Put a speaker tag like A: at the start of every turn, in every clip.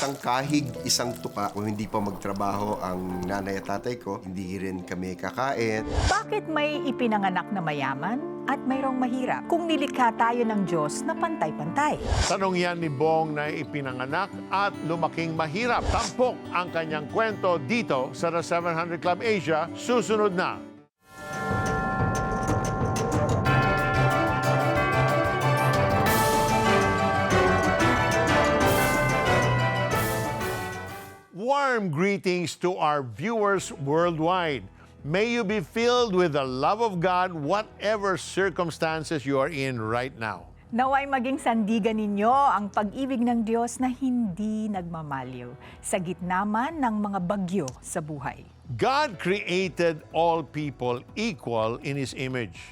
A: Isang kahig, isang tuka. Kung hindi pa magtrabaho ang nanay at tatay ko, hindi rin kami kakain.
B: Bakit may ipinanganak na mayaman at mayroong mahirap kung nilikha tayo ng Diyos na pantay-pantay?
C: Tanong yan ni Bong na ipinanganak at lumaking mahirap. Tampok ang kanyang kwento dito sa The 700 Club Asia. Susunod na. Warm greetings to our viewers worldwide. May you be filled with the love of God, whatever circumstances you are in right now.
B: Naway maging sandigan ninyo ang pag-ibig ng Diyos na hindi nagmamaliw sa gitna man ng mga bagyo sa buhay.
C: God created all people equal in His image.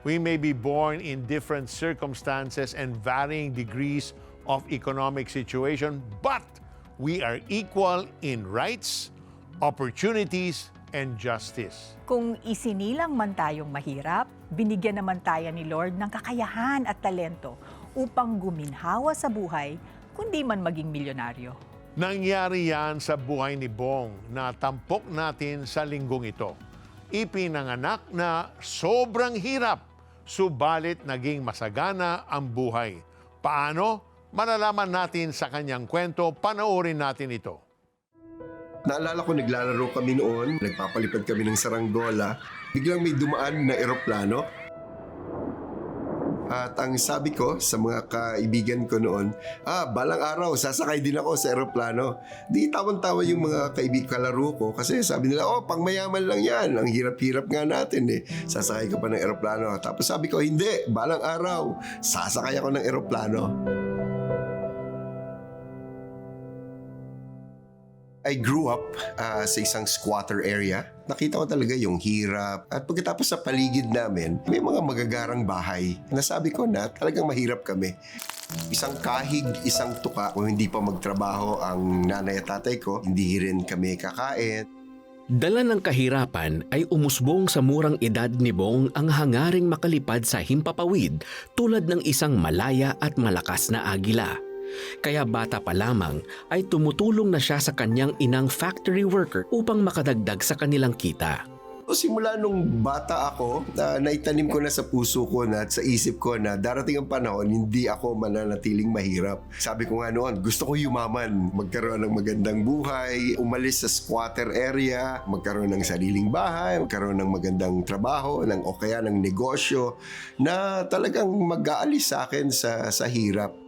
C: We may be born in different circumstances and varying degrees of economic situation, but we are equal in rights, opportunities, and justice.
B: Kung isinilang man tayong mahirap, binigyan naman tayo ni Lord ng kakayahan at talento upang guminhawa sa buhay, kundi man maging milyonaryo.
C: Nangyari yan sa buhay ni Bong na tampok natin sa linggong ito. Ipinanganak na sobrang hirap, subalit naging masagana ang buhay. Paano? Malalaman natin sa kanyang kwento, panoorin natin ito.
A: Naalala ko naglalaro kami noon, nagpapalipad kami ng saranggola. Biglang may dumaan na eroplano. At ang sabi ko sa mga kaibigan ko noon, ah, balang araw, sasakay din ako sa eroplano. Di tawang-tawa yung mga kaibigan kalaro ko kasi sabi nila, oh, pangmayaman lang yan. Ang hirap-hirap nga natin eh. Sasakay ka pa ng eroplano. Tapos sabi ko, hindi, balang araw, sasakay ako ng eroplano. I grew up ah, sa isang squatter area. Nakita ko talaga yung hirap. At pagkatapos sa paligid namin, may mga magagarang bahay. Nasabi ko na talagang mahirap kami. Isang kahig, isang tuka. Kung hindi pa magtrabaho ang nanay at tatay ko, hindi rin kami kakain.
D: Dala ng kahirapan ay umusbong sa murang edad ni Bong ang hangaring makalipad sa himpapawid tulad ng isang malaya at malakas na agila. Kaya bata pa lamang ay tumutulong na siya sa kanyang inang factory worker upang makadagdag sa kanilang kita.
A: So simula nung bata ako, na naitanim ko na sa puso ko na at sa isip ko na darating ang panahon, hindi ako mananatiling mahirap. Sabi ko nga noon, gusto ko yumaman, magkaroon ng magandang buhay, umalis sa squatter area, magkaroon ng sariling bahay, magkaroon ng magandang trabaho, ng o kaya ng negosyo na talagang mag-aalis sa akin sa, sa hirap.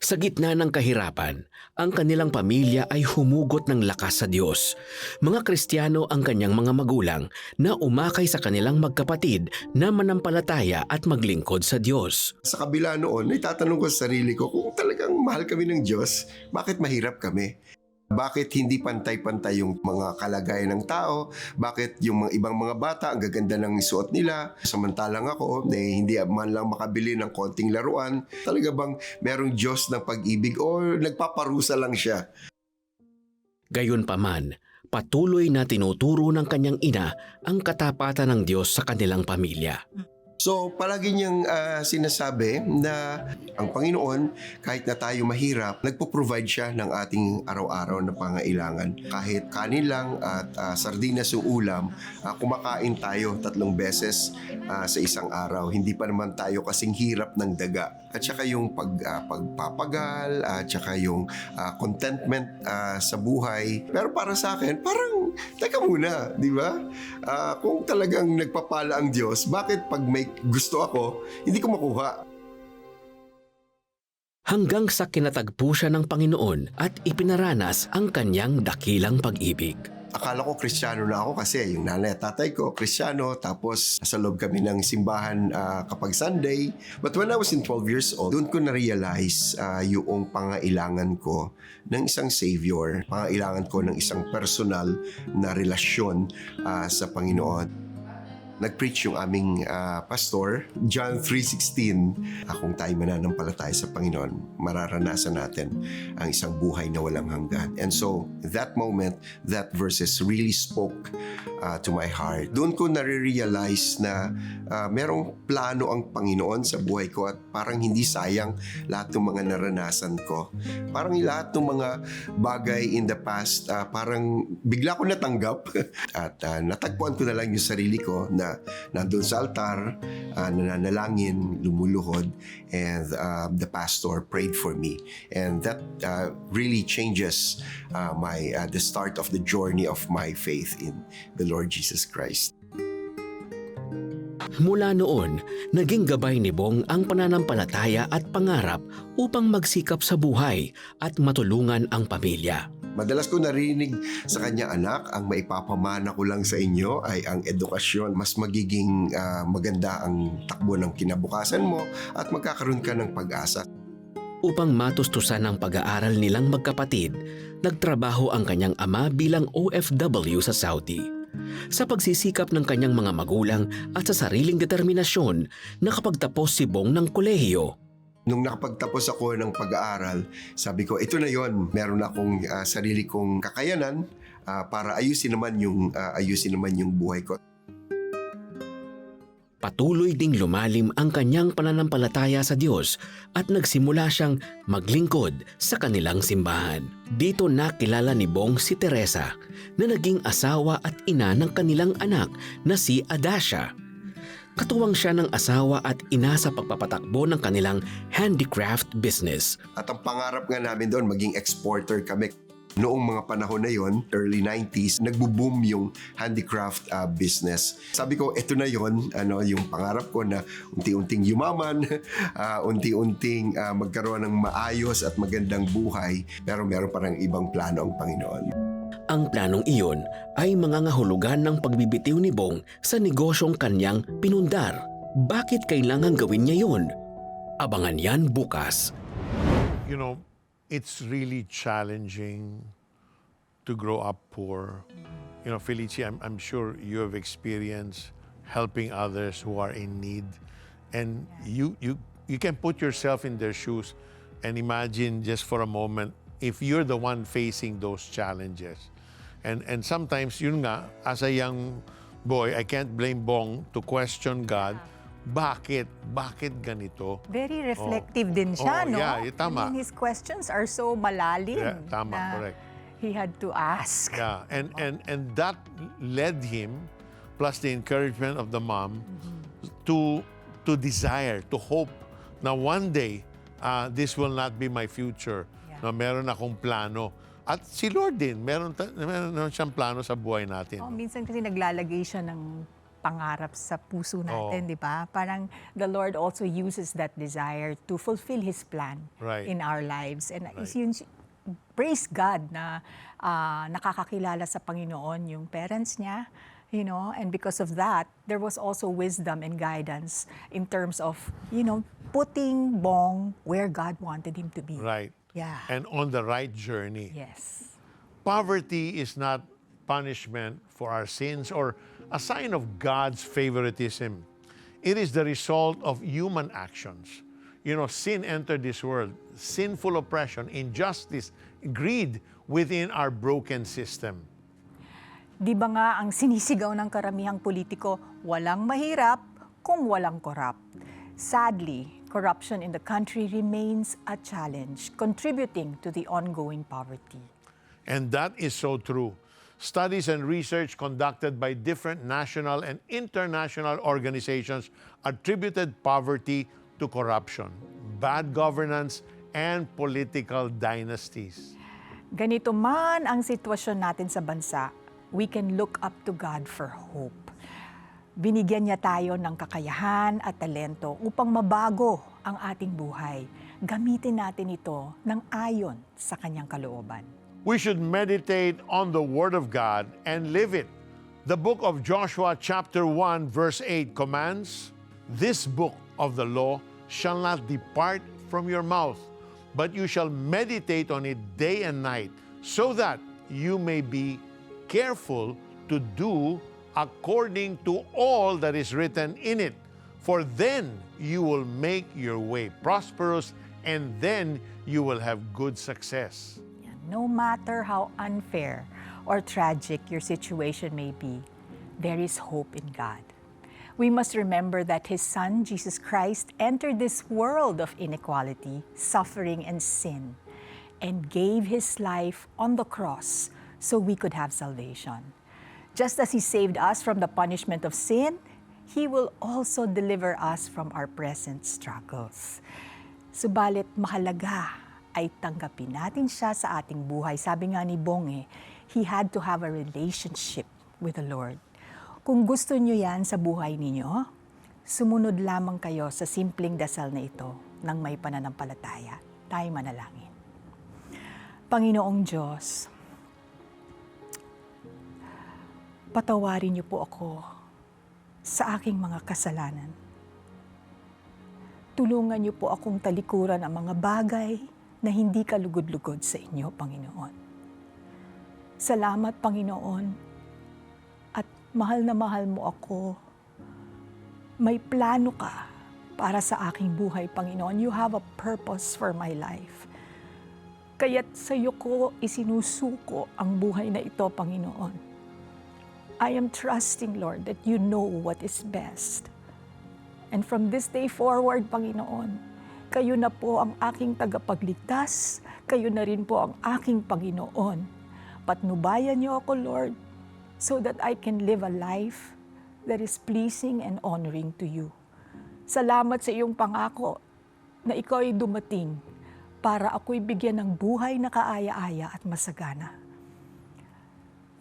D: Sa gitna ng kahirapan, ang kanilang pamilya ay humugot ng lakas sa Diyos. Mga Kristiyano ang kanyang mga magulang na umakay sa kanilang magkapatid na manampalataya at maglingkod sa Diyos.
A: Sa kabila noon, itatanong ko sa sarili ko kung talagang mahal kami ng Diyos, bakit mahirap kami? Bakit hindi pantay-pantay yung mga kalagayan ng tao? Bakit yung mga ibang mga bata, ang gaganda ng suot nila? Samantalang ako, eh, hindi man lang makabili ng konting laruan. Talaga bang merong Diyos ng pag-ibig o nagpaparusa lang siya?
D: Gayunpaman, patuloy na tinuturo ng kanyang ina ang katapatan ng Diyos sa kanilang pamilya.
A: So, palagi niyang ah, sinasabi na ang Panginoon, kahit na tayo mahirap, nagpo-provide siya ng ating araw-araw na pangailangan. Kahit kanin lang at ah, sardinas o ulam, ah, kumakain tayo tatlong beses ah, sa isang araw. Hindi pa naman tayo kasing hirap ng daga. At saka yung pag, ah, pagpapagal, at saka yung ah, contentment ah, sa buhay. Pero para sa akin, parang, teka muna, di ba? Ah, kung talagang nagpapala ang Diyos, bakit pag may gusto ako, hindi ko makuha?
D: Hanggang sa kinatagpo siya ng Panginoon at ipinaranas ang kanyang dakilang pag-ibig.
A: Akala ko kristyano na ako kasi yung nanay at tatay ko kristyano tapos sa loob kami ng simbahan ah, kapag Sunday. But when I was in 12 years old, doon ko na-realize ah, yung pangailangan ko ng isang savior, pangailangan ko ng isang personal na relasyon ah, sa Panginoon. Nag-preach yung aming ah, pastor, John 3.16, akong tayo mananampalataya sa Panginoon, mararanasan natin ang isang buhay na walang hanggan. And so, that moment, that verses really spoke ah, to my heart. Doon ko nare-realize na ah, merong plano ang Panginoon sa buhay ko at parang hindi sayang lahat ng mga naranasan ko. Parang lahat ng mga bagay in the past, ah, parang bigla ko natanggap at ah, natagpuan ko na lang yung sarili ko na nandun sa altar, ah, nananalangin, lumuluhod, and ah, the pastor prayed for me. And that ah, really changes ah, my ah, the start of the journey of my faith in the Lord Jesus Christ.
D: Mula noon, naging gabay ni Bong ang pananampalataya at pangarap upang magsikap sa buhay at matulungan ang pamilya.
A: Madalas ko narinig sa kanya anak, ang maipapamana ko lang sa inyo ay ang edukasyon. Mas magiging ah, maganda ang takbo ng kinabukasan mo at magkakaroon ka ng pag-asa.
D: Upang matustusan ang pag-aaral nilang magkapatid, nagtrabaho ang kanyang ama bilang OFW sa Saudi. Sa pagsisikap ng kanyang mga magulang at sa sariling determinasyon, nakapagtapos si Bong ng kolehiyo.
A: Nung nakapagtapos ako ng pag-aaral, sabi ko, ito na yon. Meron akong ah, sarili kong kakayanan ah, para ayusin naman yung ah, ayusin naman yung buhay ko.
D: Patuloy ding lumalim ang kanyang pananampalataya sa Diyos at nagsimula siyang maglingkod sa kanilang simbahan. Dito nakilala ni Bong si Teresa na naging asawa at ina ng kanilang anak na si Adasha. Katuwang siya ng asawa at ina sa pagpapatakbo ng kanilang handicraft business.
A: At ang pangarap nga namin doon, maging exporter kami. Noong mga panahon na yon, early 90s, nagbo-boom yung handicraft ah, business. Sabi ko, ito na yon, ano, yung pangarap ko na unti-unting yumaman, ah, unti-unting ah, magkaroon ng maayos at magandang buhay, pero meron parang ibang plano ang Panginoon.
D: Ang planong iyon ay mangangahulugan ng pagbibitiw ni Bong sa negosyong kanyang pinundar. Bakit kailangan gawin niya yun? Abangan yan bukas.
C: you know, it's really challenging to grow up poor. You know, Felici, I'm, I'm sure you have experienced helping others who are in need. And you, you, you can put yourself in their shoes and imagine just for a moment if you're the one facing those challenges. And, and sometimes, yun nga, as a young boy, I can't blame Bong to question God. Bakit? Bakit ganito?
B: Very reflective din siya,
C: Oh,
B: no?
C: yeah, eh, tama.
B: I mean, his questions are so malalim
C: Yeah, tama,
B: na
C: correct.
B: he had to ask.
C: Yeah, and and and that led him, plus the encouragement of the mom, to to desire, to hope na one day uh, this will not be my future.
B: Yeah.
C: Na meron akong plano. At si Lord din, meron, meron siyang plano sa buhay natin.
B: Oh, minsan kasi naglalagay siya ng pangarap sa puso natin,
C: Oo.
B: di ba? Parang the Lord also uses that desire to fulfill His plan
C: Right.
B: in our lives. And
C: Right.
B: yun, praise God na ah, nakakakilala sa Panginoon yung parents niya, you know, and because of that, there was also wisdom and guidance in terms of, you know, putting Bong where God wanted him to be.
C: Right.
B: Yeah.
C: And on the right journey.
B: yes.
C: Poverty is not punishment for our sins or a sign of God's favoritism. It is the result of human actions. You know, sin entered this world, sinful oppression, injustice, greed within our broken system.
B: Di ba nga ang sinisigaw ng karamihang politiko, walang mahirap kung walang korap. Sadly, corruption in the country remains a challenge, contributing to the ongoing poverty.
C: And that is so true. Studies and research conducted by different national and international organizations attributed poverty to corruption, bad governance, and political dynasties.
B: Ganito man ang sitwasyon natin sa bansa, we can look up to God for hope. Binigyan niya tayo ng kakayahan at talento upang mabago ang ating buhay. Gamitin natin ito ng ayon sa kanyang kalooban.
C: We should meditate on the Word of God and live it. The book of Joshua, chapter 1, verse 8 commands This book of the law shall not depart from your mouth, but you shall meditate on it day and night, so that you may be careful to do according to all that is written in it. For then you will make your way prosperous, and then you will have good success.
B: No matter how unfair or tragic your situation may be, there is hope in God. We must remember that His Son, Jesus Christ, entered this world of inequality, suffering, and sin, and gave His life on the cross so we could have salvation. Just as He saved us from the punishment of sin, He will also deliver us from our present struggles. Subalit mahalaga ay tanggapin natin siya sa ating buhay. Sabi nga ni Bong eh, he had to have a relationship with the Lord. Kung gusto niyo yan sa buhay ninyo, sumunod lamang kayo sa simpleng dasal na ito ng may pananampalataya. Tayo manalangin. Panginoong Diyos, patawarin niyo po ako sa aking mga kasalanan. Tulungan niyo po akong talikuran ang mga bagay na hindi kalugod-lugod sa inyo, Panginoon. Salamat, Panginoon. At mahal na mahal mo ako. May plano ka para sa aking buhay, Panginoon. You have a purpose for my life. Kaya't sa iyo ko isinusuko ang buhay na ito, Panginoon. I am trusting, Lord, that you know what is best. And from this day forward, Panginoon, kayo na po ang aking tagapagligtas, kayo na rin po ang aking Panginoon. Patnubayan niyo ako, Lord, so that I can live a life that is pleasing and honoring to you. Salamat sa iyong pangako na ikaw ay dumating para ako'y bigyan ng buhay na kaaya-aya at masagana.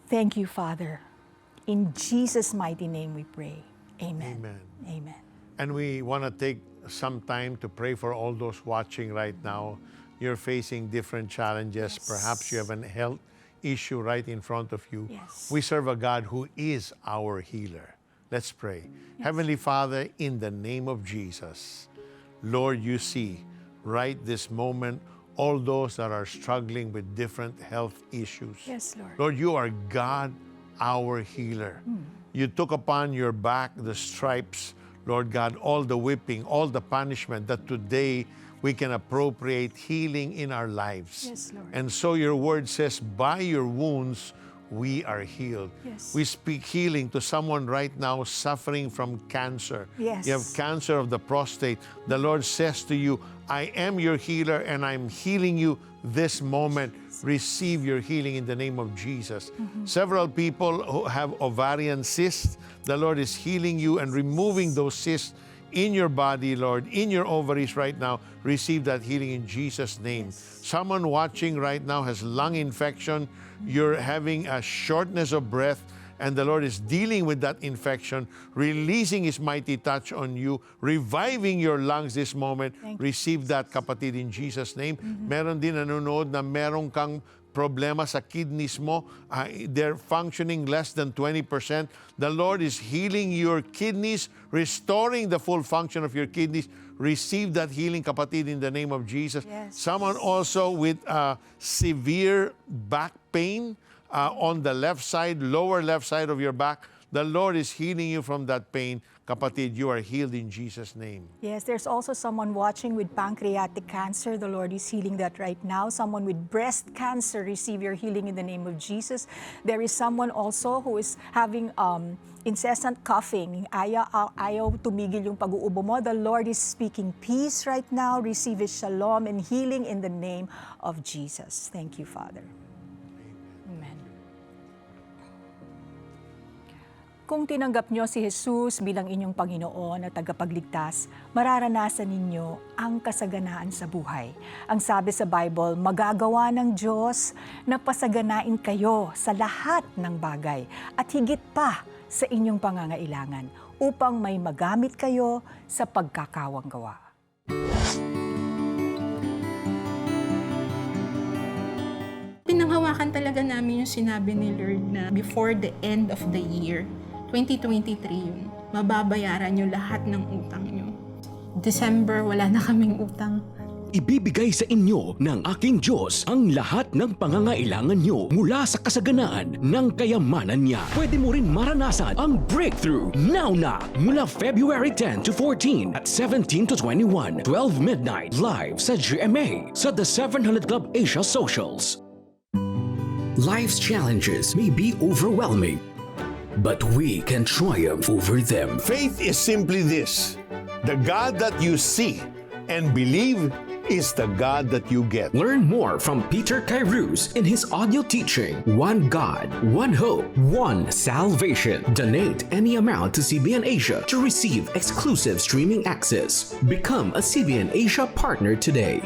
B: Thank you, Father. In Jesus' mighty name we pray. Amen.
C: Amen.
B: Amen.
C: And we want to take some time to pray for all those watching right now. You're facing different challenges.
B: Yes.
C: Perhaps you have a health issue right in front of you.
B: Yes.
C: We serve a God who is our healer. Let's pray. Heavenly Father, in the name of Jesus, Lord, you see right this moment all those that are struggling with different health issues.
B: Yes, Lord.
C: Lord, you are God, our healer. You took upon your back the stripes, Lord God, all the whipping, all the punishment that today we can appropriate healing in our lives.
B: Yes, Lord.
C: And so your word says, by your wounds, we are healed.
B: Yes.
C: We speak healing to someone right now suffering from cancer.
B: Yes.
C: You have cancer of the prostate. The Lord says to you, I am your healer and I'm healing you this moment. Receive your healing in the name of Jesus. Mm-hmm. Several people who have ovarian cysts, the Lord is healing you and removing those cysts in your body, Lord, in your ovaries right now. Receive that healing in Jesus' name. Someone watching right now has lung infection. You're having a shortness of breath and the Lord is dealing with that infection, releasing His mighty touch on you, reviving your lungs this moment.
B: Thank you,
C: Receive that, kapatid, in Jesus' name. Meron din nanonood na meron kang problema sa kidneys mo. Ah, they're functioning less than 20%. The Lord is healing your kidneys, restoring the full function of your kidneys. Receive that healing, kapatid, in the name of Jesus.
B: Yes.
C: Someone also with uh, severe back pain uh, on the left side, lower left side of your back. The Lord is healing you from that pain. Kapatid, you are healed in Jesus' name.
B: Yes, there's also someone watching with pancreatic cancer. The Lord is healing that right now. Someone with breast cancer, receive your healing in the name of Jesus. There is someone also who is having um, incessant coughing. Ayaw, ayaw tumigil yung pag-uubo mo. The Lord is speaking peace right now. Receive His shalom and healing in the name of Jesus. Thank you, Father. Kung tinanggap nyo si Jesus bilang inyong Panginoon at tagapagligtas, mararanasan ninyo ang kasaganaan sa buhay. Ang sabi sa Bible, magagawa ng Diyos na pasaganain kayo sa lahat ng bagay at higit pa sa inyong pangangailangan upang may magamit kayo sa pagkakawang gawa.
E: Pinanghawakan talaga namin yung sinabi ni Lord na before the end of the year, 2023 yun, mababayaran nyo lahat ng utang nyo. December, wala na kaming utang.
D: Ibibigay sa inyo ng aking Diyos ang lahat ng pangangailangan nyo mula sa kasaganaan ng kayamanan niya. Pwede mo rin maranasan ang breakthrough now na mula February 10 to 14 at 17 to 21, 12 midnight live sa GMA sa The 700 Club Asia Socials. Life's challenges may be overwhelming, but we can triumph over them.
C: Faith is simply this the God that you see and believe is the God that you get.
D: Learn more from Peter Kairouz in his audio teaching, One God, One Hope, One Salvation. Donate any amount to CBN Asia to receive exclusive streaming access. Become a CBN Asia partner today.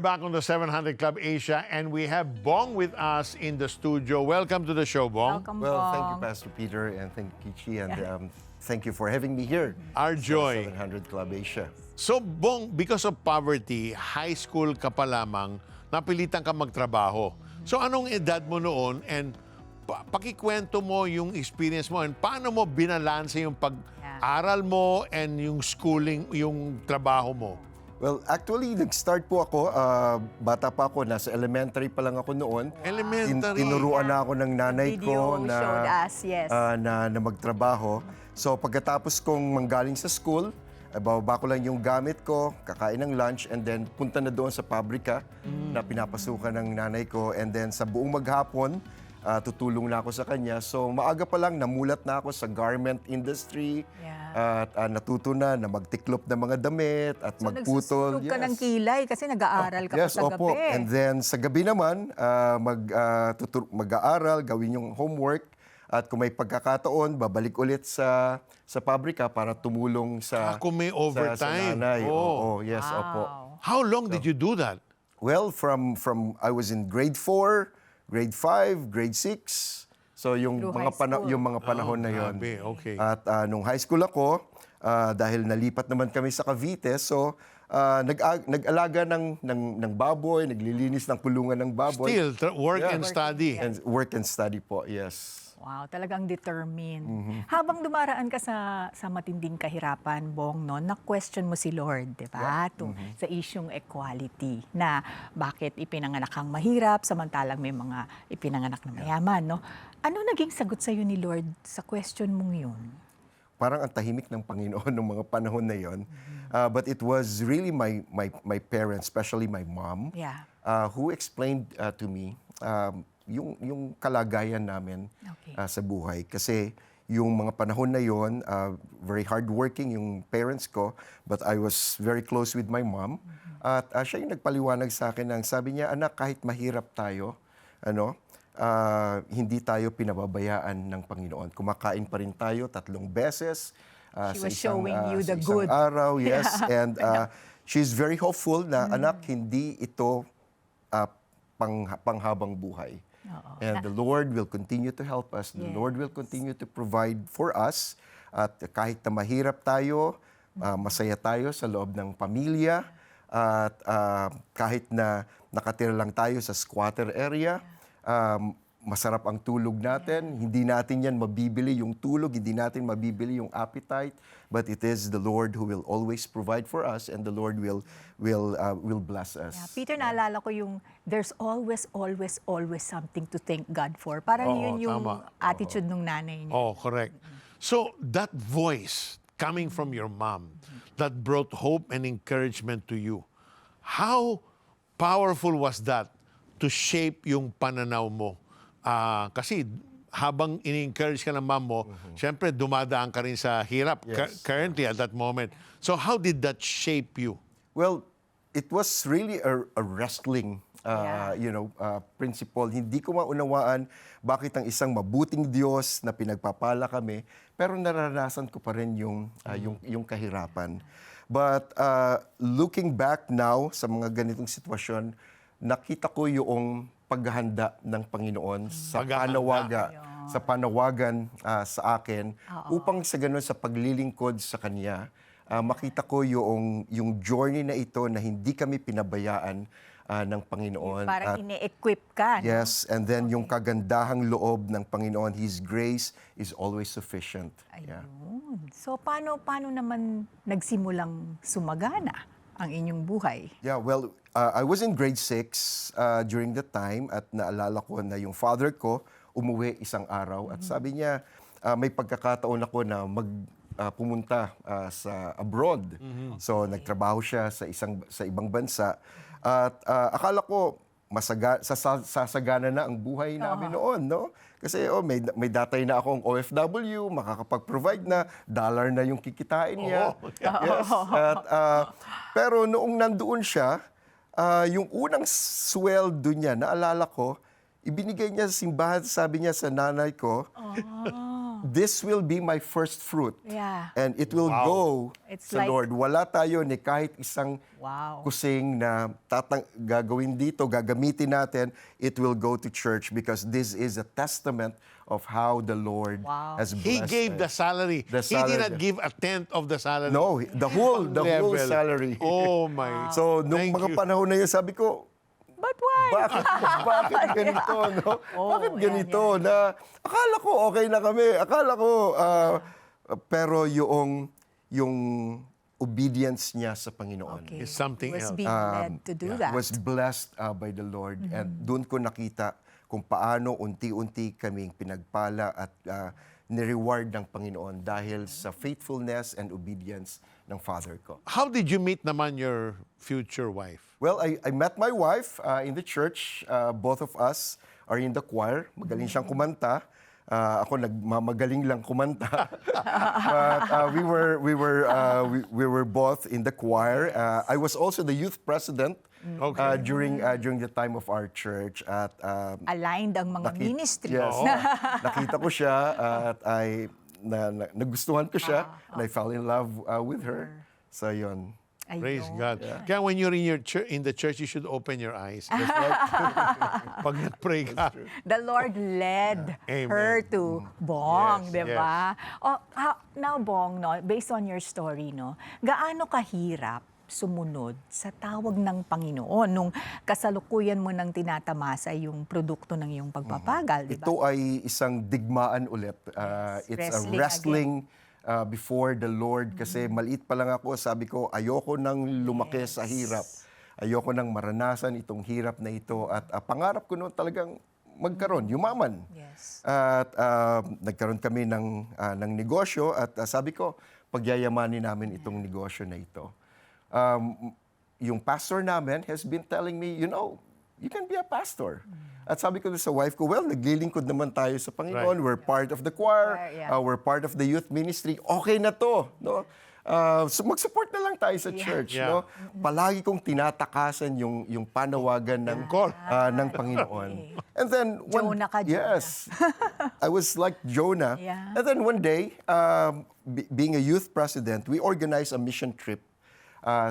C: Back on the 700 Club Asia and we have Bong with us in the studio. Welcome to the show, Bong.
B: Welcome,
A: Well, thank you,
B: Bong.
A: Pastor Peter, and thank you, Kichi, and um, thank you for having me here.
C: Our joy.
A: 700 Club Asia.
C: So, Bong, because of poverty, high school ka pa lamang, napilitan ka magtrabaho. So, anong edad mo noon and pa- pakikwento mo yung experience mo and paano mo binalanse yung pag-aral mo and yung schooling, yung trabaho mo?
A: Well, actually, nag-start po ako, ah, bata pa ako, nasa elementary pa lang ako noon.
C: Elementary.
A: tinuruan na ako ng nanay
B: Video
A: ko na,
B: us, yes.
A: ah, na, na magtrabaho. So pagkatapos kong manggaling sa school, eh, bababa ko lang yung gamit ko, kakain ng lunch, and then punta na doon sa pabrika
B: Mm.
A: na pinapasukan ng nanay ko. And then sa buong maghapon, ah, tutulong na ako sa kanya. So maaga pa lang, namulat na ako sa garment industry.
B: Yeah.
A: At ah, natuto na na magtiklop ng mga damit at
B: So,
A: magputol.
B: nagsusunog ka ng
A: Yes.
B: kilay kasi nag-aaral ka
A: yes,
B: pa sa
A: opo.
B: gabi.
A: And then sa gabi naman, ah, mag, ah, tutur- mag-aaral, gawin yung homework. At kung may pagkakataon, babalik ulit sa sa pabrika para tumulong sa,
C: Ah, kung may
A: sa- sa,
C: overtime.
A: nanay.
C: Oh.
A: Oo, yes, opo.
B: Wow.
C: How long did you do that?
A: Well, from from I was in grade 4, grade 5, grade 6. So yung
B: Through
A: mga
B: high
A: pana-
B: school.
A: yung mga panahon na yon.
C: grabe, okay.
A: At ah, nung high school ako, ah, dahil nalipat naman kami sa Cavite, so ah, nag nag-alaga ng, ng ng baboy, naglilinis ng kulungan ng baboy.
C: Still, tra- work
A: Yeah.
C: and study.
A: And work and study po, yes.
B: Wow, talagang determined.
A: Mm-hmm.
B: Habang dumaraan ka sa sa matinding kahirapan, Bong, no, na-question mo si Lord, 'di ba? Tung-
A: Mm-hmm.
B: Sa isyong equality na bakit ipinanganak kang mahirap samantalang may mga ipinanganak na mayaman, no? Ano naging sagot sa ni Lord sa question mong 'yun?
A: Parang ang tahimik ng Panginoon ng mga panahon na yon. Ah, but it was really my my my parents, especially my mom,
B: Yeah.
A: uh, who explained uh, to me um, yung yung kalagayan namin
B: Okay.
A: uh, sa buhay. Kasi yung mga panahon na yon uh, very hardworking yung parents ko but I was very close with my mom. At uh, siya yung nagpaliwanag sa akin ng sabi niya anak kahit mahirap tayo ano uh, hindi tayo pinababayaan ng Panginoon. Kumakain pa rin tayo tatlong beses uh,
B: She was
A: isang,
B: showing
A: uh,
B: you the good.
A: araw yes. And uh, she's very hopeful na anak hindi ito uh, pang, panghabang buhay. And the Lord will continue to help us. The Lord will continue to provide for us. At kahit na mahirap tayo, uh, masaya tayo sa loob ng pamilya. At uh, kahit na nakatira lang tayo sa squatter area, um, masarap ang tulog natin. Hindi natin yan mabibili yung tulog, hindi natin mabibili yung appetite, but it is the Lord who will always provide for us and the Lord will will uh, will bless us.
B: Yeah, Peter, naalala ko yung there's always, always, always something to thank God for. Parang
C: Oo,
B: yun yung
C: tama.
B: attitude ng nanay niya.
C: Oh, correct. So that voice coming from your mom that brought hope and encouragement to you, how powerful was that to shape yung pananaw mo? Ah, kasi habang ini-encourage ka ng mom mo, syempre dumadaan ka rin sa hirap cu-
A: Yes.
C: currently at that moment. So how did that shape you?
A: Well, it was really a, a wrestling, uh, you know, uh, principle. Hindi ko maunawaan bakit ang isang mabuting Diyos na pinagpapala kami, pero naranasan ko pa rin yung, uh, yung, yung kahirapan. But uh, looking back now sa mga ganitong sitwasyon, nakita ko yung paghahanda ng Panginoon sa
C: Paghahanda.
A: panawaga, sa panawagan uh, sa akin upang sa ganun sa paglilingkod sa Kanya, ah, makita ko yung, yung journey na ito na hindi kami pinabayaan ah, ng Panginoon.
B: Parang
A: At-
B: ine-equip ka. no?
A: Yes, and then yung kagandahang loob ng Panginoon, His grace is always sufficient. Yeah.
B: Ayun. So, paano, paano naman nagsimulang sumagana ang inyong buhay?
A: Yeah, well, uh, I was in grade 6 uh, during the time at naalala ko na yung father ko umuwi isang araw at sabi niya, uh, may pagkakataon ako na mag uh, pumunta uh, sa abroad. So nagtrabaho siya sa isang sa ibang bansa at uh, akala ko masaga, sasa- sasagana na ang buhay namin noon, no? Kasi oh, may may datay na akong OFW, makakapag-provide na, dollar na yung kikitain niya. Yes. At, uh, pero noong nandoon siya, ah, yung unang sweldo niya, naalala ko, ibinigay niya sa simbahan, sabi niya sa nanay ko, this will be my first fruit.
B: Yeah.
A: And it will
C: Wow.
A: go
B: It's
A: sa
B: like-
A: Lord. Wala tayo ni kahit isang
B: Wow.
A: kusing na tatang gagawin dito, gagamitin natin, it will go to church because this is a testament of how the Lord
B: Wow.
A: has
C: He
A: blessed
C: gave the
A: us.
C: salary.
A: The
C: He did not give a tenth of the salary.
A: No, the whole, the whole
C: Level.
A: salary.
C: Oh my.
A: So, nung
C: Thank
A: mga
C: you.
A: panahon na yun, sabi ko,
B: But why?
A: bakit, bakit ganito, no?
B: Oh,
A: bakit ganito na, akala ko okay na kami, akala ko, ah, pero yung, yung obedience niya sa Panginoon.
B: Okay.
C: It's something
B: was
C: else.
B: being led to do that.
A: was blessed uh, by the Lord. And doon ko nakita kung paano unti-unti kaming pinagpala at uh, ni-reward ng Panginoon dahil sa faithfulness and obedience ng father ko.
C: How did you meet naman your future wife?
A: Well, I, I met my wife uh, in the church. Uh, both of us are in the choir. Magaling siyang kumanta. Uh, ako nagmamagaling lang kumanta. But uh, we were we were uh, we, we were both in the choir. Uh, I was also the youth president uh,
C: Okay.
A: during uh, during the time of our church at um,
B: Aligned ang mga
A: Nakit-
B: ministries.
A: Yes. Nakita ko siya uh, at I na, na, nagustuhan ko siya and I fell in love uh, with her. So yun.
B: Ayun.
C: Praise God. Kaya when you're in your church, in the church, you should open your eyes. That's right. Pag nag-pray ka.
B: The Lord led
C: Amen.
B: her to Bong,
C: Yes,
B: di ba? Oh, how- now, Bong, no, based on your story, no, gaano kahirap sumunod sa tawag ng Panginoon nung kasalukuyan mo nang tinatamasa yung produkto ng iyong pagpapagal, di ba?
A: Ito ay isang digmaan ulit. Uh,
B: Yes,
A: it's
B: wrestling
A: a wrestling uh, before the Lord kasi maliit pa lang ako, sabi ko, ayoko nang lumaki sa hirap. Ayoko nang maranasan itong hirap na ito at uh, pangarap ko noon talagang magkaroon, yumaman.
B: Yes.
A: At uh, nagkaroon kami ng, uh, ng negosyo at uh, sabi ko, pagyayamanin namin itong negosyo na ito. Um, yung pastor namin has been telling me, you know, you can be a pastor. At sabi ko sa wife ko, well, naglilingkod naman tayo sa Panginoon.
C: Right.
A: We're part of the choir.
B: Choir, yeah.
A: uh, we're part of the youth ministry. Okay na to. No? Uh, so mag-support na lang tayo sa church.
C: Yeah.
A: No? Palagi kong tinatakasan yung, yung panawagan ng,
C: Call.
A: uh, ng Panginoon. And then, one,
B: Jonah ka, Jonah.
A: Yes. I was like Jonah.
B: Yeah.
A: And then one day, um, be- being a youth president, we organized a mission trip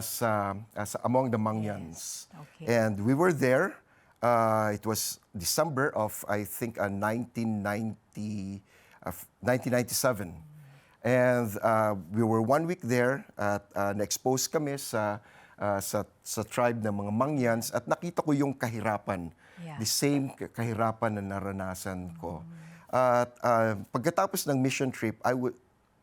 A: sa, uh, sa among the Mangyans.
B: Okay.
A: And we were there. Uh, it was December of, I think, uh, 1990, uh, 1997. And uh, we were one week there at uh, na-expose kami sa, uh, sa, sa tribe ng mga Mangyans at nakita ko yung kahirapan.
B: Yeah.
A: The same ka- kahirapan na naranasan ko. At uh, pagkatapos ng mission trip, I would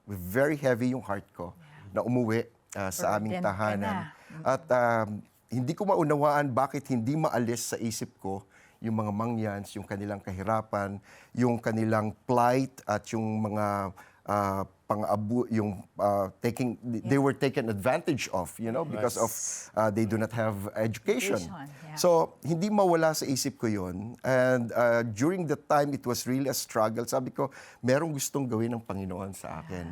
A: very heavy yung heart ko na umuwi uh, sa aming tahanan.
B: na.
A: At um, hindi ko maunawaan bakit hindi maalis sa isip ko yung mga mangyans, yung kanilang kahirapan, yung kanilang plight at yung mga uh, pang-abu yung uh, taking they were taken advantage of, you know, because of uh, they do not have education.
B: Education, yeah.
A: So, hindi mawala sa isip ko yun. And uh, during the time, it was really a struggle. Sabi ko, merong gustong gawin ng Panginoon sa akin.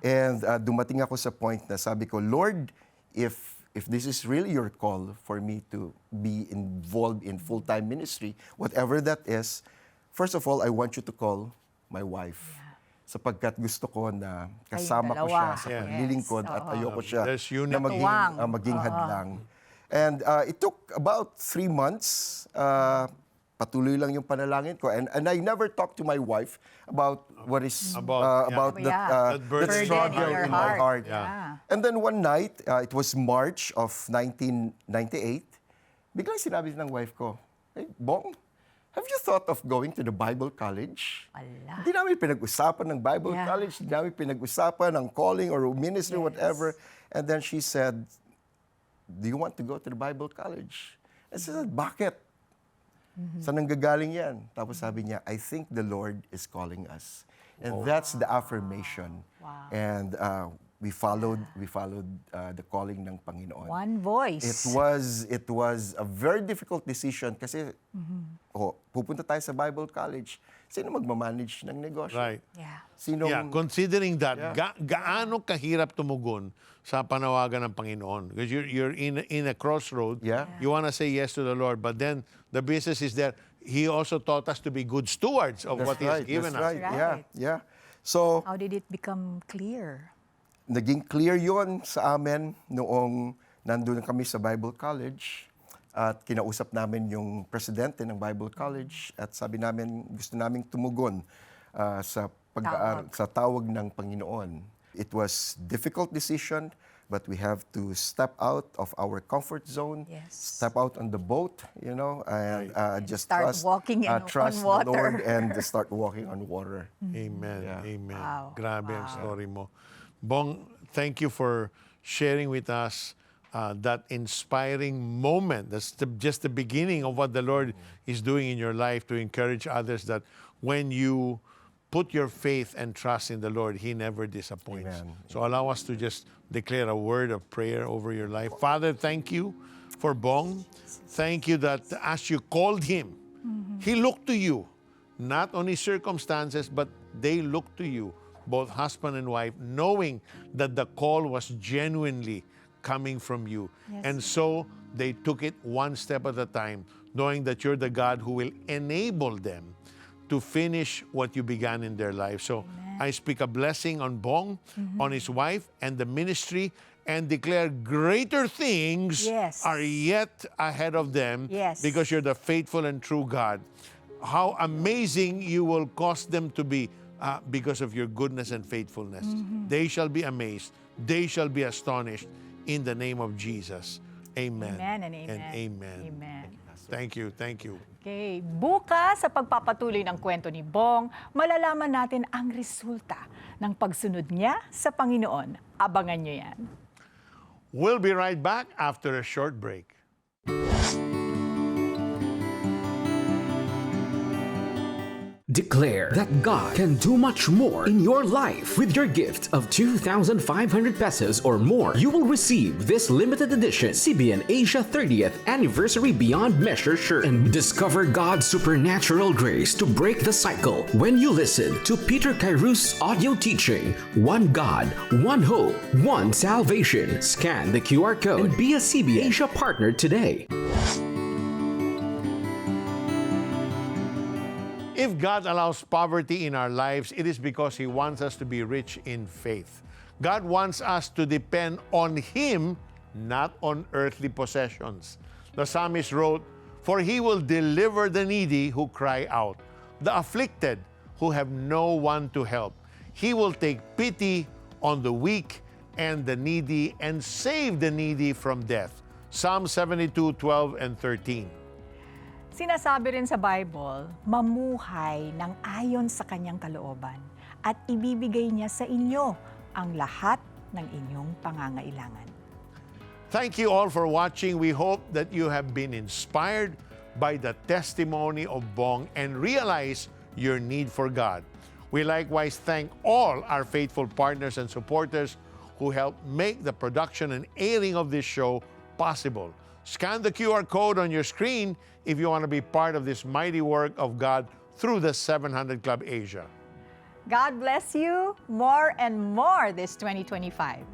A: And uh, dumating ako sa point na sabi ko, Lord, if if this is really your call for me to be involved in full-time ministry, whatever that is, first of all, I want you to call my wife. Sapagkat gusto ko na kasama ko siya sa
C: Yeah.
A: paglilingkod
B: Yes,
A: at ayoko siya na maging, uh, maging hadlang. And uh, it took about three months. Uh, patuloy lang yung panalangin ko. And, and I never talked to my wife about what is
C: About,
A: uh,
C: yeah.
A: about
B: Yeah.
A: that, uh,
C: That
A: that
C: burden in
A: struggle
C: your
A: in, my heart.
C: Yeah.
B: Yeah.
A: And then one night, uh, it was March of 1998, biglang sinabi ng wife ko, hey, Bong, have you thought of going to the Bible college?
B: Ala.
A: Hindi namin pinag-usapan ng Bible
B: Yeah.
A: college, hindi namin pinag-usapan ng calling or ministry,
B: Yes.
A: whatever. And then she said, do you want to go to the Bible college? And she said, bakit?
B: Mm-hmm.
A: Saan nanggagaling yan? Tapos sabi niya, I think the Lord is calling us. And that's the affirmation.
B: Wow.
A: And uh, we followed we followed uh, the calling ng Panginoon.
B: One voice.
A: It was it was a very difficult decision kasi oh, pupunta tayo sa Bible College. Sino magmamanage ng negosyo?
C: Right.
B: Yeah.
A: Sino
C: Yeah, considering that,
A: Yeah.
C: ga- gaano kahirap tumugon sa panawagan ng Panginoon? Because you're, you're in, in a crossroad.
A: Yeah.
C: You want to say yes to the Lord, but then the business is there. He also taught us to be good stewards of what He has given
A: that's
C: us.
A: right.
B: Right.
A: Yeah, yeah. So,
B: How did it become clear?
A: naging clear yon sa amin noong nandun kami sa Bible College at kinausap namin yung presidente ng Bible College at sabi namin gusto naming tumugon ah, sa pag sa tawag ng Panginoon. It was difficult decision but we have to step out of our comfort zone,
B: Yes.
A: step out on the boat, you know, and uh, just
B: start
A: trust,
B: walking
A: uh,
B: in- on
A: trust
B: water.
A: the Lord and start walking on water.
C: Amen.
A: Yeah.
C: Amen.
B: Wow.
C: Grabe ang story mo. Bong, thank you for sharing with us uh, that inspiring moment. That's the, just the beginning of what the Lord is doing in your life to encourage others that when you put your faith and trust in the Lord, He never disappoints.
A: Amen.
C: So allow us to just declare a word of prayer over your life. Father, thank you for Bong. Thank you that as you called him, he looked to you, not on his circumstances, but they looked to you, both husband and wife, knowing that the call was genuinely coming from you.
B: Yes.
C: And so they took it one step at a time, knowing that you're the God who will enable them to finish what you began in their life. So I speak a blessing on Bong, on his wife, and the ministry, and declare greater things
B: Yes.
C: are yet ahead of them
B: Yes.
C: because you're the faithful and true God. How amazing you will cause them to be uh, because of your goodness and faithfulness. They shall be amazed, they shall be astonished in the name of Jesus. Amen.
B: Amen and amen.
C: And amen.
B: Amen.
C: Thank you, thank you.
B: Okay, bukas sa pagpapatuloy ng kwento ni Bong, malalaman natin ang resulta ng pagsunod niya sa Panginoon. Abangan niyo yan.
C: We'll be right back after a short break.
D: Declare that God can do much more in your life. With your gift of 2,500 pesos or more, you will receive this limited edition CBN Asia 30th Anniversary Beyond Measure shirt and discover God's supernatural grace to break the cycle when you listen to Peter Kairou's audio teaching One God, One Hope, One Salvation. Scan the QR code and be a CBN Asia partner today.
C: If God allows poverty in our lives, it is because He wants us to be rich in faith. God wants us to depend on Him, not on earthly possessions. The psalmist wrote, For He will deliver the needy who cry out, the afflicted who have no one to help. He will take pity on the weak and the needy and save the needy from death. Psalm 72, 12 and 13.
B: Sinasabi rin sa Bible, mamuhay ng ayon sa kanyang kalooban at ibibigay niya sa inyo ang lahat ng inyong pangangailangan.
C: Thank you all for watching. We hope that you have been inspired by the testimony of Bong and realize your need for God. We likewise thank all our faithful partners and supporters who help make the production and airing of this show possible. Scan the QR code on your screen if you want to be part of this mighty work of God through the 700 Club Asia.
B: God bless you more and more this 2025.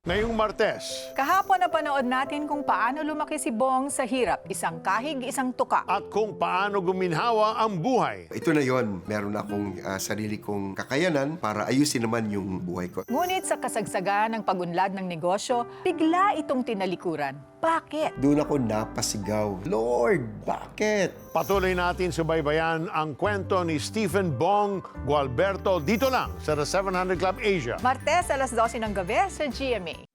C: Ngayong Martes,
B: Kahapon na panood natin kung paano lumaki si Bong sa hirap, isang kahig, isang tuka.
C: at kung paano guminhawa ang buhay.
A: Ito na yon. Meron akong ah, sarili kong kakayanan para ayusin naman yung buhay ko.
B: Ngunit sa kasagsagan ng pagunlad ng negosyo, bigla itong tinalikuran. Bakit?
A: Doon ako napasigaw. Lord, bakit?
C: Patuloy natin subaybayan ang kwento ni Stephen Bong Gualberto dito lang sa The 700 Club Asia.
B: Martes alas 12 ng gabi sa GMA.